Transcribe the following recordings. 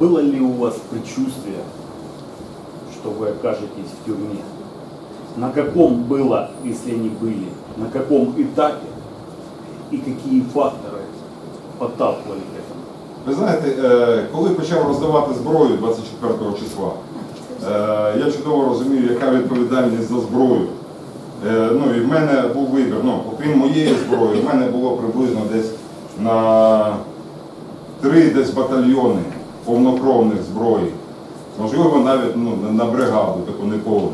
Было ли у вас предчувствие, что вы окажетесь в тюрьме? На каком было, если они были, на каком этапе и какие факторы подталкивали к этому? Ви знаєте, е, коли почав роздавати зброю 24 числа, е, я чудово розумію, яка відповідальність за зброю. Е, Ну і в мене був вибір. Ну, окрім моєї зброї, в мене було приблизно десь на три десь батальйони повнокровних зброї. Можливо, навіть ну, на бригаду таку неповну.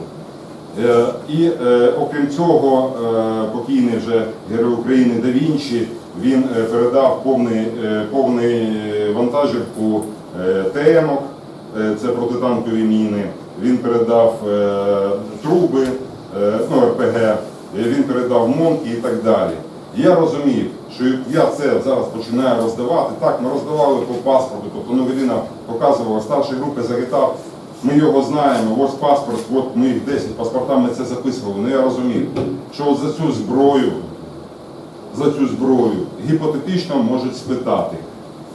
Е, І е, окрім цього, е, покійний вже герой України Да Вінчі, він е, передав повний, е, повний вантажівку е, ТМОК, е, це протитанкові міни. Він передав е, труби, е, ну, РПГ, е, він передав монки і так далі. Я розумів, що я це зараз починаю роздавати. Так, ми роздавали по паспорту, тобто ну, людина показувала старші групи загитав. Ми його знаємо, ось паспорт, от ми їх 10 паспортами це записували. Ну я розумів, що от за цю зброю, за цю зброю гіпотетично можуть спитати.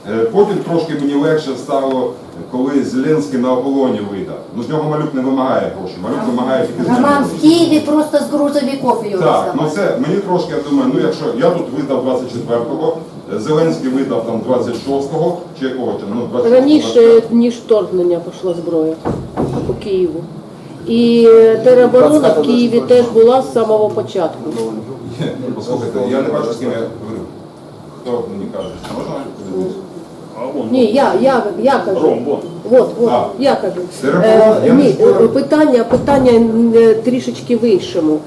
Е, Потім трошки мені легше стало, коли Зеленський на оболоні видав. Ну з нього малюк не вимагає грошей, малюк вимагає тільки Роман в Києві просто з грузовиків його Так, ну це мені трошки, я думаю, ну якщо я тут видав 24-го, Зеленський видав там 26-го чи якого там, ну 26-го. Раніше ніж вторгнення пішла зброя по Києву. І тероборона в Києві теж була з самого початку. Послухайте, я не бачу, з ким я говорю. Хто мені каже? Можна? А вон, Ні, я, я, я кажу. Ром, вон. От, от, А. я кажу. Тероборона, я не ні, спорю. е, питання, питання е, трішечки в іншому.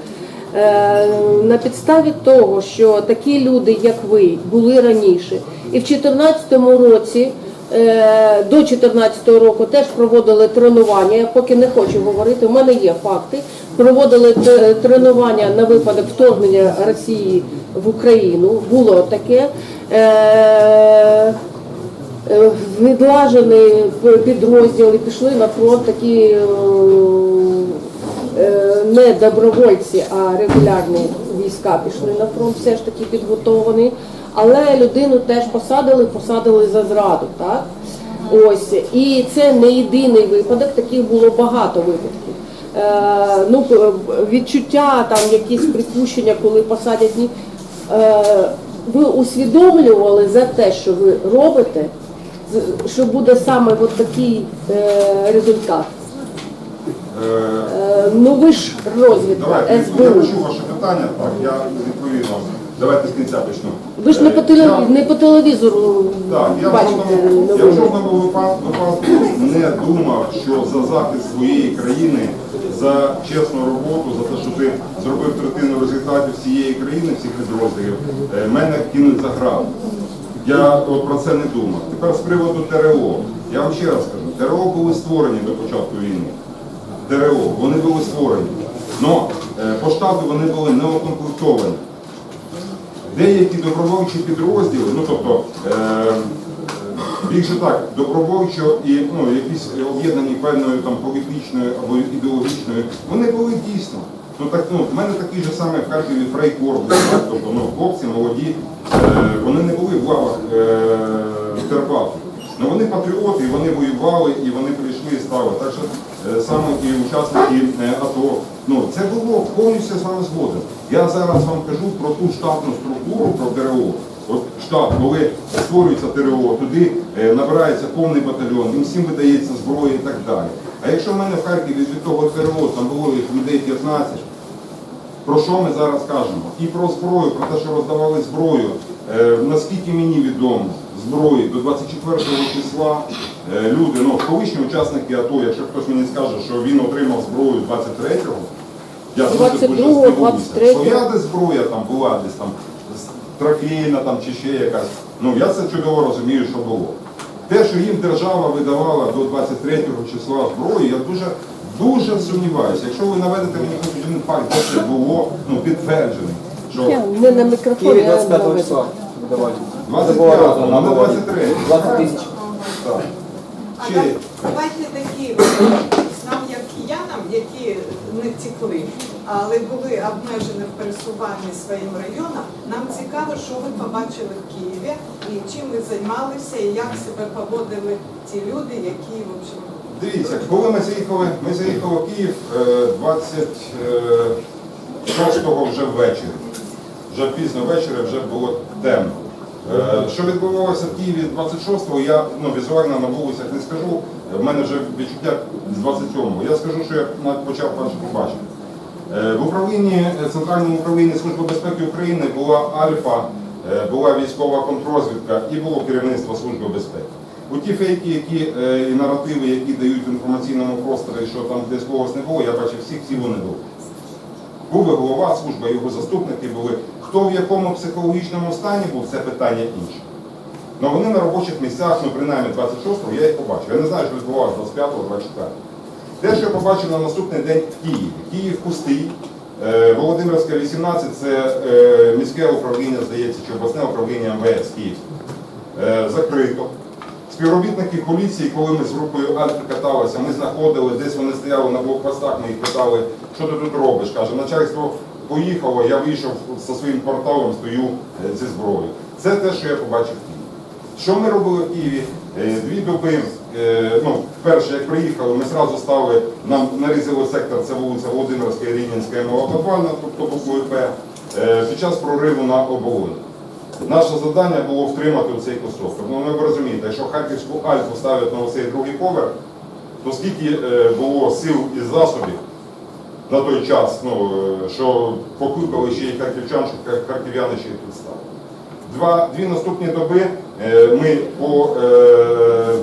Е, на підставі того, що такі люди, як ви, були раніше, і в 2014 році, е, до 2014 року теж проводили тренування. Я поки не хочу говорити, у мене є факти. Проводили т- тренування на випадок вторгнення Росії в Україну. Було таке. Е, Е, відлажений підрозділ і пішли на фронт такі е, е, не добровольці, а регулярні війська пішли на фронт, все ж таки підготовані. Але людину теж посадили, посадили за зраду. Так? Ось. І це не єдиний випадок, таких було багато випадків. Е, ну, відчуття, там якісь припущення, коли посадять ні. Е, ви усвідомлювали за те, що ви робите, що буде саме от такий е, результат. Е, Е, ну ви ж розвідка Давайте, я СБУ. почув ваше питання, так, я відповім вам. Давайте з кінця почну. Ви ж не Е, по я- телевізору, не по телевізору Так, я в бачите жодному, я в новини. жодному випадку, випадку не думав, що за захист своєї країни, за чесну роботу, за те, що ти зробив третину результатів всієї країни, всіх підрозділів, е, мене кинуть за грав. Я от про це не думав. Тепер з приводу ТРО. Я вам ще раз кажу, ТРО були створені до початку війни. ТРО, вони були створені. Но е, по штату вони були не укомплектовані. Деякі добровольчі підрозділи, ну тобто е, більше так, добровольчо і ну, якісь об'єднані певною там політичною або ідеологічною, вони були дійсно. Ну так ну в мене такий же самий в Харкові Фрейкорбу, тобто ну, хлопці молоді, е, вони не були в лавах е, Тербату. Ну вони патріоти, вони воювали, і вони прийшли і стали. Так що е, саме і учасники е, АТО. Ну це було повністю з вами згоден. Я зараз вам кажу про ту штатну структуру, про ТРО. От штаб, коли створюється ТРО, туди е, набирається повний батальйон, їм всім видається зброя і так далі. А якщо в мене в Харкові від того ТРО там було їх людей 15, про що ми зараз кажемо? І про зброю, про те, що роздавали зброю. Е, наскільки мені відомо, зброї до 24 числа е, люди, ну, колишні учасники АТО, якщо хтось мені скаже, що він отримав зброю 23-го, я дуже 22-го, здивуюся. Своя десь зброя там була, десь там трофейна там, чи ще якась. Ну, я це чудово розумію, що було. Те, що їм держава видавала до 23 числа зброї, я дуже, дуже сумніваюся. Якщо ви наведете мені хоч один факт, де це було ну, підтверджено, що не на мікрофоні, а 25 на числа выдавали. 25, разу а не на говорили. 23. 20 тисяч. Так. А Чи давайте такі, які не втекли, але були обмежені в пересуванні своїм районом. Нам цікаво, що ви побачили в Києві і чим ви займалися, і як себе поводили ті люди, які в общем, Дивіться, коли ми заїхали, ми заїхали в Київ е, 26-го вже ввечері. Вже пізно ввечері вже було темно. Е, Що відбувалося в Києві 26-го, я ну, візуально на вулицях не скажу. В мене вже відчуття з 27-го. Я скажу, що я почав перше побачити. Е, В управлінні, е, Центральному управлінні Служби безпеки України була Альфа, була військова контррозвідка і було керівництво Служби безпеки. У ті фейки, які і наративи, які дають в інформаційному просторі, що там десь когось не було, я бачив всіх, всі вони були. Був і голова служби, його заступники були. Хто в якому психологічному стані був, це питання інше. Ну вони на робочих місцях, ну принаймні 26-го, я їх побачив. Я не знаю, що відбувалося 25-го, 24-го. Те, що я побачив на наступний день в Києві. Київ пустий. Е, Володимирська 18 це е, міське управління, здається, чи обласне управління МВС Київ. Е, Закрито. Співробітники поліції, коли ми з групою Альфи каталися, ми знаходили, десь вони стояли на блокпостах, ми їх питали, що ти тут робиш. Каже, начальство поїхало, я вийшов зі своїм порталом, стою е, зі зброєю. Це те, що я побачив в Києві. Що ми робили в Києві? Е, Дві доби, е, ну, перше, як приїхали, ми одразу стали, нам нарізали сектор, це вулиця Володимирська і Рівненська Новоподвальна, тобто буквою П, під час прориву на оболонь. Наше завдання було втримати цей кусок. Ну, ви розумієте, якщо Харківську Альфу ставлять на цей другий поверх, то скільки було сил і засобів на той час, ну, е, що покликали ще й харківчан, щоб харків'яни ще тут стали. Два, дві наступні доби е, ми по е,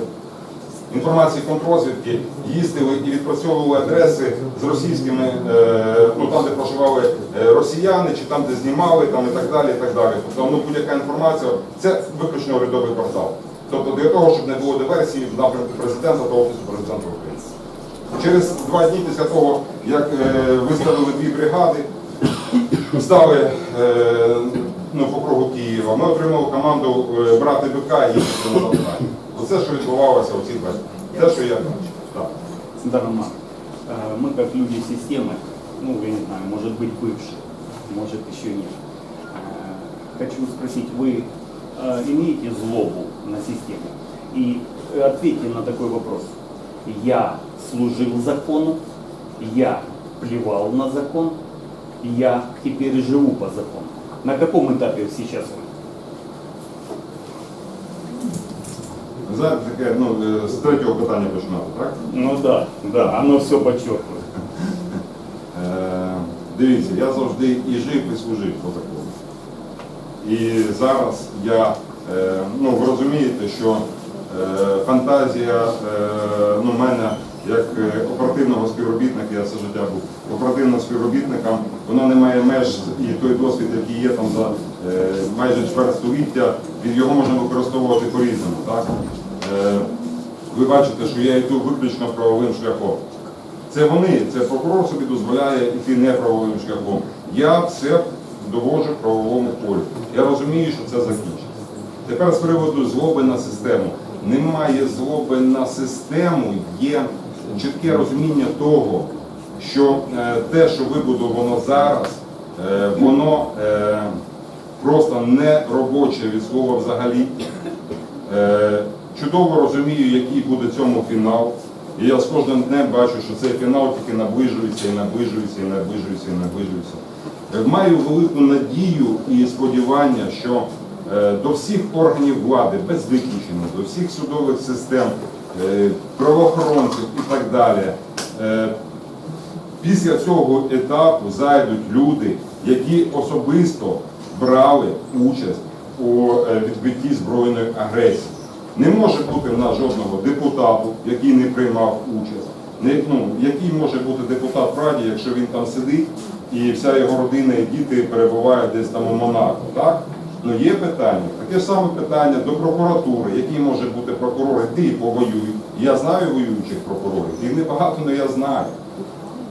інформації контррозвідки їздили і відпрацьовували адреси з російськими, е, ну там, де проживали е, росіяни, чи там, де знімали, там і так далі. і так далі. Тобто ну, будь-яка інформація, це виключно урядовий портал. Тобто для того, щоб не було диверсії в напрямку президента та офісу президента України. Через два дні після того, як е, виставили дві бригади, стали е, ну, по кругу Києва, ми отримали команду е, брати БК і їхати на завдання. Оце, що відбувалося у цій двері. Те, що я бачив. Так. Да, Роман, э, мы как люди системы, ну, я не знаю, может быть бывшие, может еще нет. Э, Хочу спросить, вы э, имеете злобу на систему? И ответьте на такой вопрос. Я служил закону, я плевал на закон, я теперь живу по закону. На каком этапе сейчас вы? Таке, ну, з третього питання починати, так? Ну да, да, оно все подчеркивает. Е, дивіться, я завжди і жив, і служив по закону. І зараз я, е, ну ви розумієте, що е, фантазія е, ну, мене як е, оперативного співробітника, я все життя був оперативним співробітником, воно не має меж і той досвід, який є там за е, майже чверть століття, він- його можна використовувати по-різному. Е, ви бачите, що я йду виключно правовим шляхом. Це вони, це прокурор собі дозволяє йти неправовим шляхом. Я все доводжу в правовому полі. Я розумію, що це закінчиться. Тепер з приводу злоби на систему. Немає злоби на систему, є чітке розуміння того, що е, те, що вибудовано зараз, е, воно е, просто не робоче від слова взагалі. Чудово розумію, який буде цьому фінал. І я з кожним днем бачу, що цей фінал тільки наближується і наближується, і наближується, і наближується. Маю велику надію і сподівання, що до всіх органів влади, без виключення, до всіх судових систем, правоохоронців і так далі, е, після цього етапу зайдуть люди, які особисто брали участь у е, відбитті збройної агресії. Не може бути в нас жодного депутату, який не приймав участь. Не, ну, який може бути депутат в Раді, якщо він там сидить і вся його родина і діти перебувають десь там у Монако, так? Ну є питання. Таке саме питання до прокуратури, який може бути прокурор, і повоюй. Я знаю воюючих прокурорів, їх небагато, але я знаю.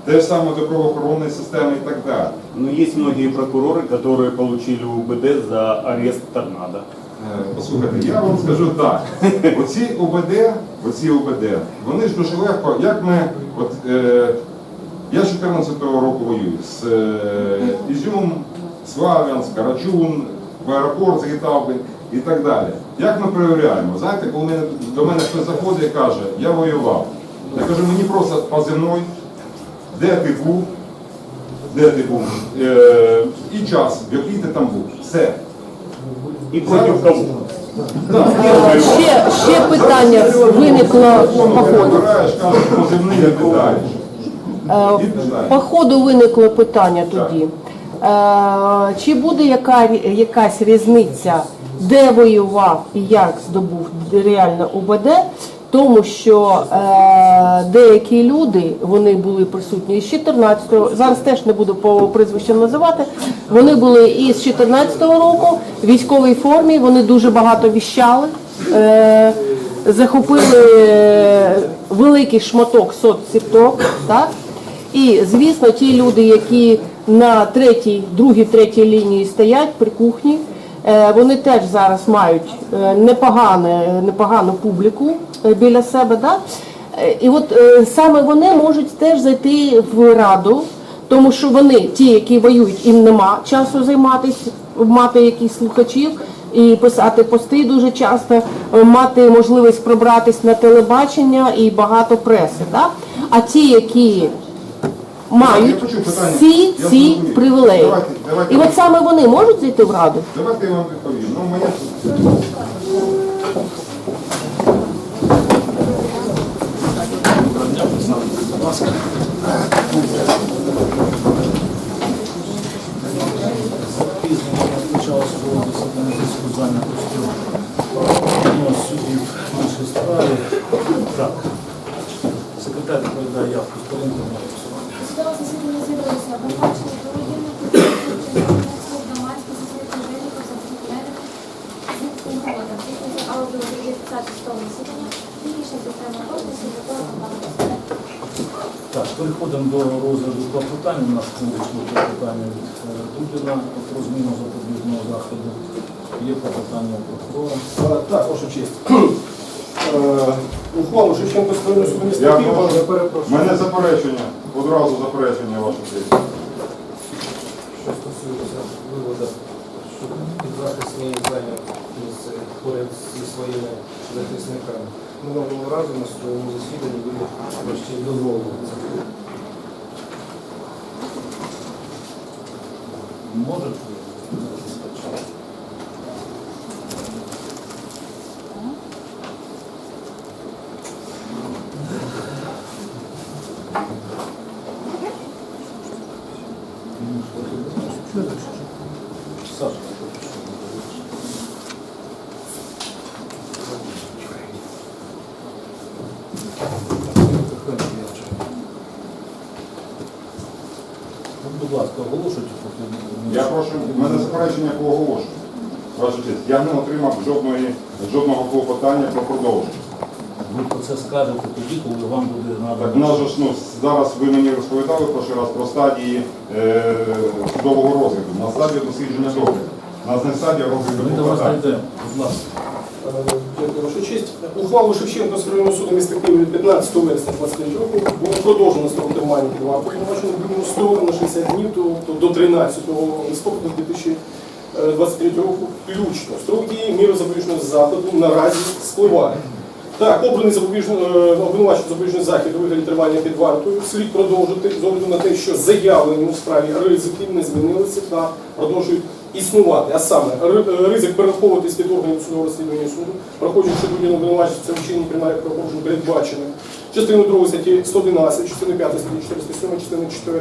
Те ж саме до правоохоронної системи і так далі. Но есть многие прокуроры, которые получили УБД за арест торнадо. Е, Послухайте, я вам скажу так. Оці ОБД, оці ОБД, вони ж дуже легко, як ми, от, е, Я з 14-го року воюю з е, Ізюм, Славянськ, Карачун, в аеропорт злітав би і так далі. Як ми перевіряємо? Знаєте, коли мене, до мене хтось заходить і каже, я воював. Я кажу, мені просто позивной, де ти був, де ти був, е, і час, в який ти там був. Все. И против кого? Ще, ще питання виникло по ходу. Е, По ходу виникло питання тоді. Е, Чи буде яка, якась різниця, де воював і як здобув реально УБД? Тому що е, деякі люди, вони були присутні із 14-го, зараз теж не буду по прізвищам називати, вони були і з 14-го року в військовій формі, вони дуже багато віщали. Е, захопили е, великий шматок соцсіток, так? І, звісно, ті люди, які на третій, другій, третій лінії стоять при кухні, е, вони теж зараз мають е, непогане, непогану публіку е, біля себе. Да? І от саме вони можуть теж зайти в раду, тому що вони, ті, які воюють, їм нема часу займатися, мати якісь слухачів і писати пости дуже часто, мати можливість пробратись на телебачення і багато преси. Да? А ті, які мають Я почув питання. всі Я ці зрозумів. привілеї. Давайте, давайте. І от саме вони можуть зайти в раду? Давайте я вам відповім. Ну, моя... Почалося було засідання зв'язку з зайнятостю одного з суддів в іншій. Так. Секретар відповідає явку з порядку Судове засідання з'явилося обвинувачення проведення громадських засідань жильників за підприємних з інформатом. Відповідь аудіо фіксації судового засідання і рішення системи розпису для того, Так, переходимо до розгляду клопотання. У нас вийшло клопотання від е, Дубіна про зміну запобіжного заходу. Є клопотання прокурора. Е, Так, ваша честь. Е, Ухвалу Шевченківського районного суду міста Я Києва, прошу. я перепрошую. У мене заперечення. Одразу заперечення ваше честь. Що стосується виводу, що підзахисні зайняв місце поряд зі своїми захисниками. Минулого разу на своєму засіданні ви почти дозволено це. Може? Ну, Будь ласка, оголошуйте, поки ми- Я прошу, у мене заперечення по оголошенню. Ваша честь, я не отримав жодної, жодного клопотання про продовження. Ви про це скажете тоді, коли вам буде Так у надано. нас же ж, ну, зараз ви мені розповідали перший раз про стадії е, судового розгляду. На стадії дослідження доказів. У нас не стадія розгляду Ми до вас знайдемо, будь ласка. Е, Ваша честь. Ухвалу Шевченківського районного суду міста Києва від 15 вересня 23 року було продовжено строк тримання під вартою обвинуваченого Дубіну сторону на 60 днів, тобто до 13 листопада 2023 року включно. Строк дії міри запобіжного заходу наразі спливає. Так, обраний е, обвинувачений запобіжний захід у вигляді тримання під вартою слід продовжити з огляду на те, що заявлені у справі ризики не змінилися та продовжують існувати. А саме ризик переховуватись від органів судового розслідування суду, проходячи суддю обвинувачується вчинення кримінальних правопорушень передбачених частину 2 статті 111, частини 5 статті 407, частини 4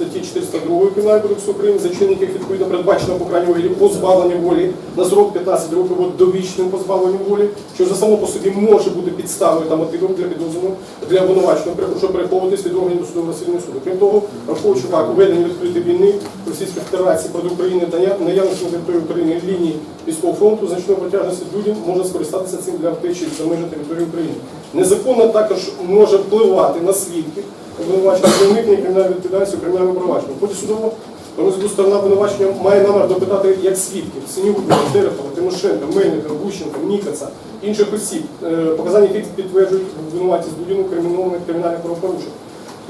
статті 402 Кримінального кодексу України, за яких відповідно передбачено покарання у вигляді позбавлення волі на срок 15 років або довічним позбавленням волі, що за само по собі може бути підставою та мотивом для підозрюваного для обвинуваченого, щоб переховуватись від органів досудового розслідування суду. Крім того, враховуючи факт уведення відкритої війни Російської Федерації проти України та наявності на території України лінії військового фронту значної протяжності людям можна скористатися цим для втечі за межі території України. Незаконно також може впливати на свідків обвинувачення уникнення кримінальної відповідальності у кримінальному провадженні. В ході судового розгляду сторона обвинувачення має намір допитати як свідків синів, Дерехова, Тимошенка, Мельника, Гущенка, Нікаца, інших осіб, е, показання яких підтверджують обвинуватість людину кримінальних кримінальних правопорушень.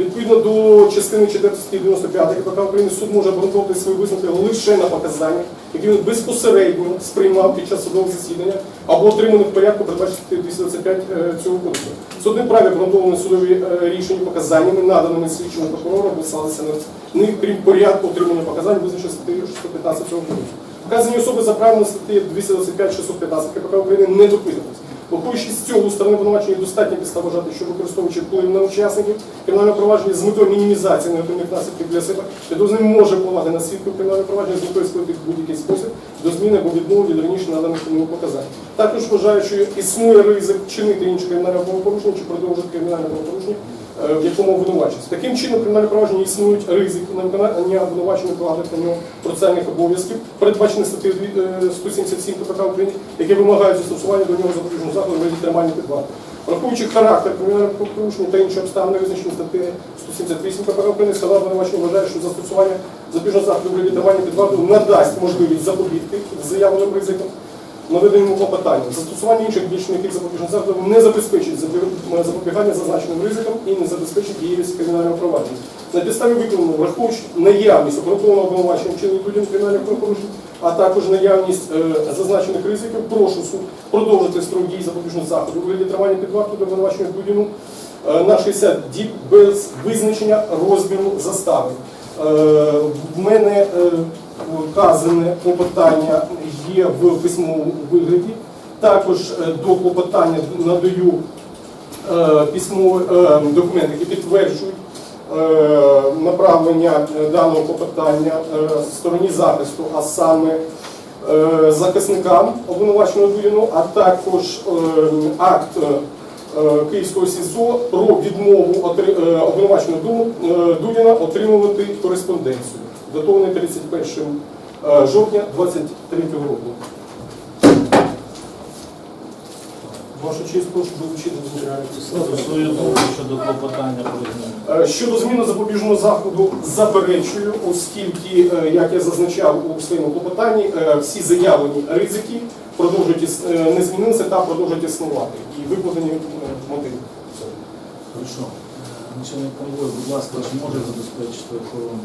Відповідно до частини 495 КПК України суд може обґрунтовувати свої висновки лише на показаннях, які він безпосередньо сприймав під час судового засідання або отриманих в порядку передбачити 225 е, цього кодексу. Суд не праві обґрунтовані судові е, рішення показаннями, наданими слідчому прокурору, писалися на них, крім порядку отримання показань, визначено статтею 615 цього кодексу. Вказані особи за правилами статті 225-615 КПК України не допитувалися. Виходячи з цього, сторони обвинувачення достатньо підстав вважати, що використовуючи вплив на учасників кримінального провадження з метою мінімізації негативних наслідків для себе, підозрюваний може впливати на свідку кримінального провадження з метою в будь-який спосіб до зміни або відмови від раніше наданих йому показань. Також вважаю, що існує ризик чинити інше кримінальне правопорушення чи продовжити кримінальне правопорушення, в якому обвинувачується. Таким чином, кримінальне провадження існують ризики на виконання обвинувачення покладених на нього процесуальних обов'язків, передбачені статтею е, 177 КПК України, які вимагають застосування до нього запобіжного заходу в виді тримання під. Враховуючи характер кримінального правопорушення та інші обставини, визначені статтею 178 КПК України, сторона обвинувачення вважає, що застосування запобіжного заходу в виді тримання під вартою надасть можливість запобігти заявленим ризиком наведеному клопотанню. Застосування інших більш м'яких запобіжних заходів не забезпечить запобігання зазначеним ризиком і не забезпечить дієвість кримінального провадження. На підставі виконаного, враховуючи наявність обґрунтованого обвинувачення вчинення людям кримінальних правопорушень, а також наявність е, зазначених ризиків, прошу суд продовжити строк дії запобіжного заходу у вигляді тривання під вартою обвинувачення Дудіну е, на 60 діб без визначення розміру застави. Е, В мене е, вказане клопотання є в письмовому вигляді. Також е, до клопотання надаю е, письмові е, документи, які підтверджують направлення даного клопотання стороні захисту, а саме захисникам обвинуваченого Дудіну, а також акт Київського СІЗО про відмову обвинуваченого Ду- Дудіна отримувати кореспонденцію, датований 31 е, жовтня 23 року. Вашу честь прошу долучити до матеріалів. Свою думку щодо клопотання про зміну. Е, Щодо зміни запобіжного заходу заперечую, оскільки, е, як я зазначав у своєму клопотанні, е, всі заявлені ризики продовжують іс- е, не змінилися та продовжують існувати. І викладені е, мотиви. Хорошо. Е, Начальник конвою, будь ласка, може забезпечити охорону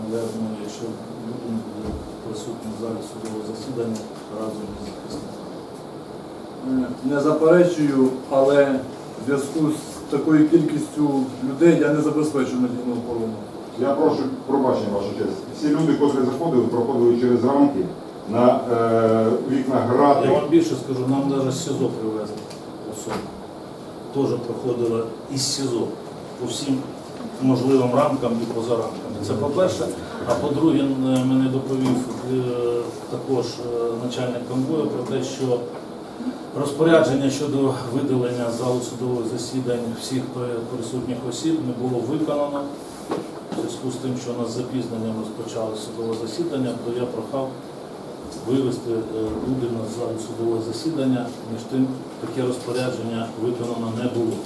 належно, якщо людина буде присутня в залі судового засідання разом із захисником? Не заперечую, але в зв'язку з такою кількістю людей я не забезпечу надійну охорону. Я прошу пробачення, ваша честь. Всі люди, котрі заходили, проходили через рамки на е, вікнах грати. Я вам більше скажу, нам навіть з СІЗО привезли особу. Теж проходила із СІЗО по всім можливим рамкам і поза рамками. Це по-перше. А по-друге, мене доповів е, також е, начальник конвою про те, що розпорядження щодо видалення залу судових засідань всіх присутніх осіб не було виконано. В зв'язку з тим, що у нас з запізненням розпочали судове засідання, то я прохав вивести е, Дудина з залу судового засідання, між тим таке розпорядження виконано не було.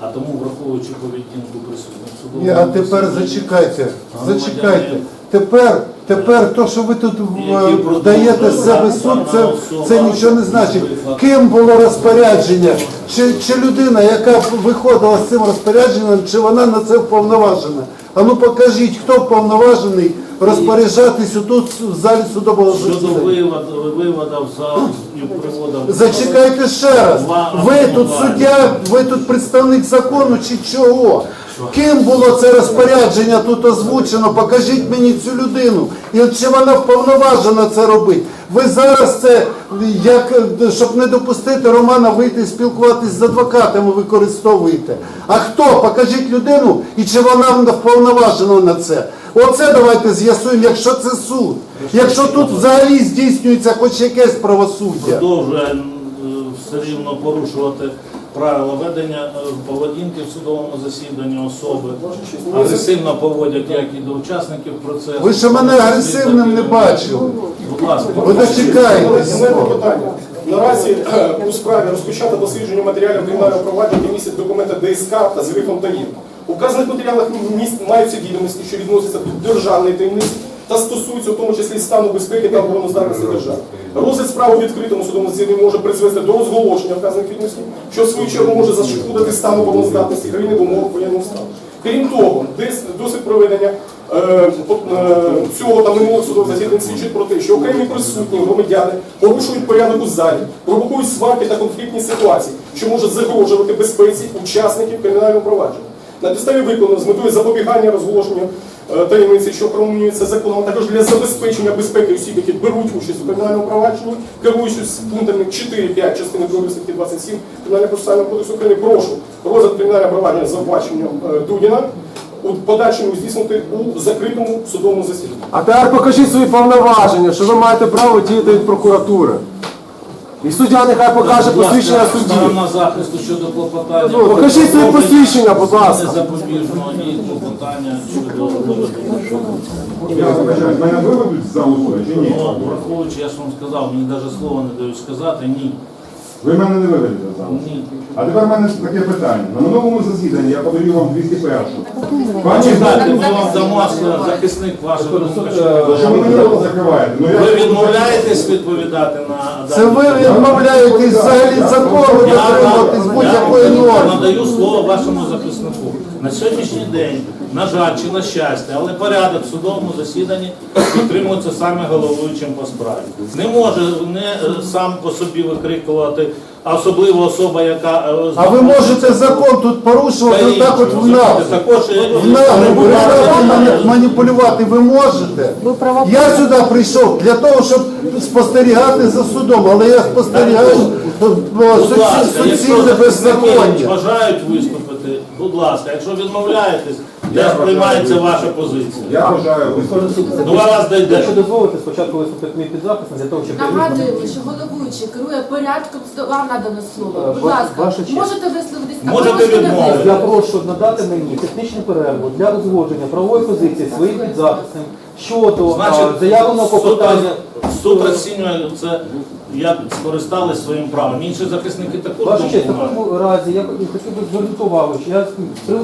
А тому, враховуючи поведінку присутніх в Ні, а тепер зачекайте, зачекайте. Тепер, тепер то, що ви тут в- даєте з себе суд, це, це нічого не значить. Ким було розпорядження? Чи, чи людина, яка виходила з цим розпорядженням, чи вона на це вповноважена? А ну покажіть, хто вповноважений розпоряджатись тут в залі судового Щодо засідання. виводу, виводу в зал і приводу... Зачекайте ще раз. Ви тут суддя, ви тут представник закону чи чого? Ким було це розпорядження тут озвучено? Покажіть мені цю людину. І чи вона вповноважена це робити? Ви зараз це, як, щоб не допустити Романа вийти і спілкуватись з адвокатами, використовуєте. А хто? Покажіть людину і чи вона вповноважена на це. Оце давайте з'ясуємо, якщо це суд. Якщо тут взагалі здійснюється хоч якесь правосуддя. продовжує е, все рівно порушувати правила ведення е, поведінки в судовому засіданні особи. Агресивно поводять як і до учасників процесу. Ви ще мене агресивним не бачили. Будь ласка. Ви дочекаєтесь. Наразі е, у справі розпочато дослідження матеріалів кримінального провадження, які містять документи ДСК та з грифом таїн. У вказаних матеріалах міст маються відомості, що відносяться до державної таємниці та стосуються в тому числі стану безпеки та обороноздатності держави. Розгляд справи у відкритому судовому засіданні може призвести до розголошення вказаних відомостей, що в свою чергу може зашкодити стану обороноздатності країни в умовах воєнного стану. Крім того, досвід проведення е, е, цього та минулого судового засідання свідчить про те, що окремі присутні громадяни порушують порядок у залі, провокують сварки та конфліктні ситуації, що може загрожувати безпеці учасників кримінального провадження. На підставі виконаного з метою запобігання розголошенню е, таємниці, що промінюється законом, а також для забезпечення безпеки осіб, які беруть участь у кримінальному провадженні, керуючись пунктами 4-5 частини 2 статті 27 Кримінального процесуального кодексу України, прошу розгляд кримінального провадження за баченням е, Дудіна у подальшому здійснити у закритому судовому засіданні. А тепер покажіть свої повноваження, що ви маєте право діяти від прокуратури. І суддя нехай покаже посвідчення судді. Сторона захисту щодо клопотання. Ну, покажіть своє посвідчення, будь ласка. Запобіжного і клопотання щодо Я вважаю, мене виведуть з залу чи ні? Ну, враховуючи, я ж вам сказав, мені навіть слова не дають сказати, ні. Ви мене не виведете зараз. А тепер в мене таке питання. На минулому засіданні я подарю вам 201. Пані Читайте, ми вам дамо захисник вашого думка. що ви мене рот закриваєте? Ну Ви відмовляєтесь відповідати на Це ви відмовляєтесь взагалі закону дотримуватись будь-якої Я норми. надаю слово вашому захиснику. На сьогоднішній день, на жаль чи на щастя, але порядок в судовому засіданні підтримується саме головуючим по справі. Не може не е, сам по собі викрикувати, а особливо особа, яка е, А ви можете закон тут порушувати отак от в нас. Також е, В наглу мани- маніпулювати ви можете. Я сюди прийшов для того, щоб спостерігати за судом, але я спостерігаю е, ласка, якщо суцільне захисники беззаконня. бажають виступити, будь ласка, якщо відмовляєтесь, де сприймається ваша позиція? Я виступити. До вас дійде. Якщо дозволите, спочатку виступити мій підзахисник для того, щоб Нагадуємо, що головуючий керує порядком, вам надано слово. Будь ласка, можете висловитись Можете відмовити. Я прошу надати мені технічну перерву для узгодження правової позиції своїм підзахисним щодо а, заявленого клопотання. Суд розцінює це, як скористали своїм правом. Інші захисники також Ваша честь, в такому разі я хотів би звернути увагу, що я